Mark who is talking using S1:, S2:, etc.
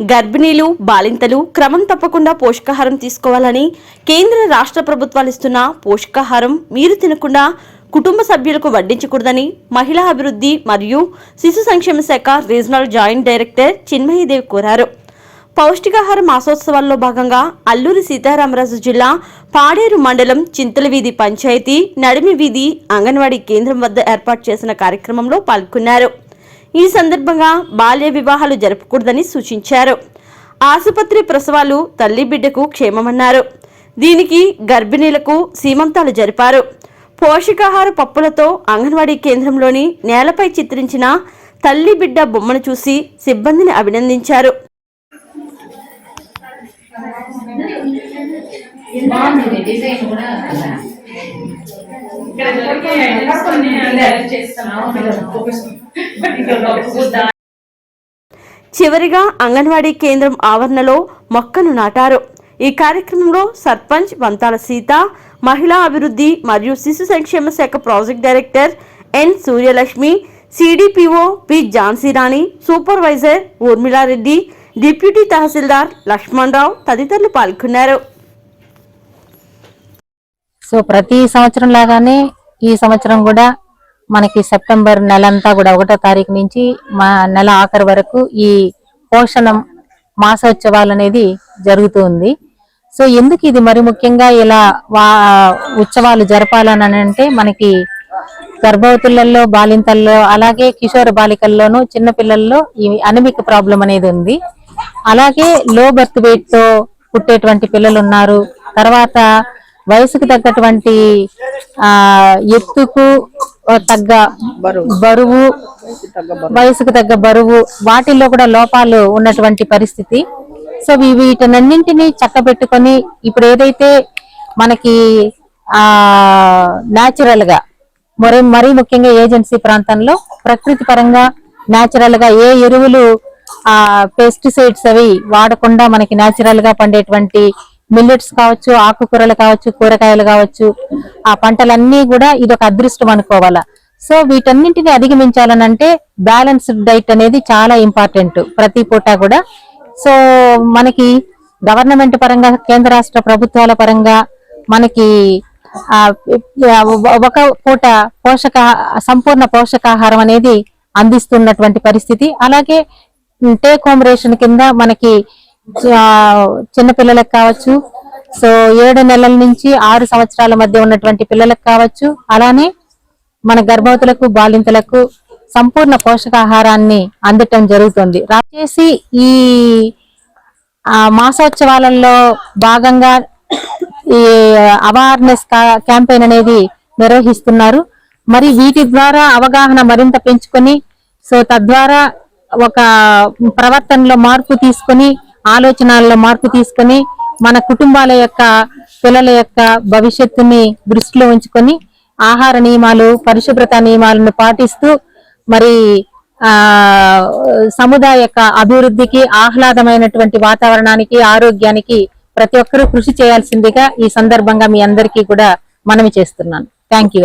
S1: గర్భిణీలు బాలింతలు క్రమం తప్పకుండా పోషకాహారం తీసుకోవాలని కేంద్ర రాష్ట్ర ప్రభుత్వాలు ఇస్తున్న పోషకాహారం మీరు తినకుండా కుటుంబ సభ్యులకు వడ్డించకూడదని మహిళా అభివృద్ధి మరియు శిశు సంక్షేమ శాఖ రీజనల్ జాయింట్ డైరెక్టర్ చిన్మయీదేవి కోరారు. పౌష్టికాహార మాసోత్సవాల్లో భాగంగా అల్లూరి సీతారామరాజు జిల్లా పాడేరు మండలం చింతల వీధి పంచాయతీ నడిమి వీధి అంగన్వాడీ కేంద్రం వద్ద ఏర్పాటు చేసిన కార్యక్రమంలో పాల్గొన్నారు. ఈ సందర్భంగా బాల్య వివాహాలు జరపకూడదని సూచించారు. ఆసుపత్రి ప్రసవాలు తల్లి బిడ్డకు క్షేమమన్నారు. దీనికి గర్భిణీలకు సీమంతాలు జరిపారు. పోషకాహార పప్పులతో అంగన్వాడీ కేంద్రంలోని నేలపై చిత్రించిన తల్లి బిడ్డ బొమ్మను చూసి సిబ్బందిని అభినందించారు.
S2: డిజైన్ కూడా
S1: చివరిగా అంగన్వాడీ కేంద్రం ఆవరణలో మొక్కను నాటారు. ఈ కార్యక్రమంలో సర్పంచ్ వంతాల సీత మహిళా అభివృద్ధి మరియు శిశు సంక్షేమ శాఖ project director N Suryalakshmi CDPO P Jhansi Rani supervisor Urmila Reddy deputy tahsildar Lakshmana Rao తదితరులు పాల్గొన్నారు.
S3: సో ప్రతి సంవత్సరం లాగానే ఈ సంవత్సరం కూడా మనకి సెప్టెంబర్ నెల అంతా కూడా ఒకటో తారీఖు నుంచి మా నెల ఆఖరి వరకు ఈ పోషణం మాసోత్సవాలు అనేది జరుగుతూ ఉంది సో ఎందుకు ఇది మరి ముఖ్యంగా ఇలా వా ఉత్సవాలు జరపాలని అంటే మనకి గర్భవతులలో బాలింతల్లో అలాగే కిషోర బాలికల్లోనూ చిన్న పిల్లల్లో ఈ అనమిక్ ప్రాబ్లం అనేది ఉంది. అలాగే లో బర్త్ వెయిట్తో పుట్టేటువంటి పిల్లలు ఉన్నారు తర్వాత వయసుకు తగ్గటువంటి ఆ ఎత్తుకు తగ్గ బరువు. వయసుకు తగ్గ బరువు వాటిల్లో కూడా లోపాలు ఉన్నటువంటి పరిస్థితి. సో వీటన్నింటినీ చక్కబెట్టుకొని ఇప్పుడు ఏదైతే మనకి ఆ నాచురల్గా మరి మరీ ముఖ్యంగా ఏజెన్సీ ప్రాంతంలో ప్రకృతి పరంగా నాచురల్గా ఏ ఎరువులు ఆ పెస్టిసైడ్స్ అవి వాడకుండా మనకి నాచురల్గా పండేటువంటి మిల్లెట్స్ కావచ్చు ఆకుకూరలు కావచ్చు కూరగాయలు కావచ్చు ఆ పంటలన్నీ కూడా ఇది ఒక అదృష్టం అనుకోవాలా. సో వీటన్నింటిని అధిగమించాలని అంటే బ్యాలెన్స్డ్ డైట్ అనేది చాలా ఇంపార్టెంట్ ప్రతి పూట కూడా. సో మనకి గవర్నమెంట్ పరంగా కేంద్ర రాష్ట్ర ప్రభుత్వాల పరంగా మనకి ఒక పూట పోషక సంపూర్ణ పోషకాహారం అనేది అందిస్తున్నటువంటి పరిస్థితి. అలాగే టేక్ హోమ్ రేషన్ కింద మనకి చిన్నపిల్లలకు కావచ్చు. సో ఏడు నెలల నుంచి ఆరు సంవత్సరాల మధ్య ఉన్నటువంటి పిల్లలకు కావచ్చు. అలానే మన గర్భవతులకు బాలింతలకు సంపూర్ణ పోషకాహారాన్ని అందటం జరుగుతుంది. రాచేసి ఈ మాసోత్సవాలలో భాగంగా ఈ అవేర్నెస్ క్యాంపెయిన్ అనేది నిర్వహిస్తున్నారు. మరి వీటి ద్వారా అవగాహన మరింత పెంచుకొని సో తద్వారా ఒక ప్రవర్తనలో మార్పు తీసుకొని ఆలోచనల్లో మార్పు తీసుకొని మన కుటుంబాల యొక్క పిల్లల యొక్క భవిష్యత్తుని దృష్టిలో ఉంచుకొని ఆహార నియమాలు పరిశుభ్రత నియమాలను పాటిస్తూ మరి ఆ సముదాయ యొక్క అభివృద్ధికి ఆహ్లాదమైనటువంటి వాతావరణానికి ఆరోగ్యానికి ప్రతి ఒక్కరూ కృషి చేయాల్సిందిగా ఈ సందర్భంగా మీ అందరికీ కూడా మనవి చేస్తున్నాను. Thank you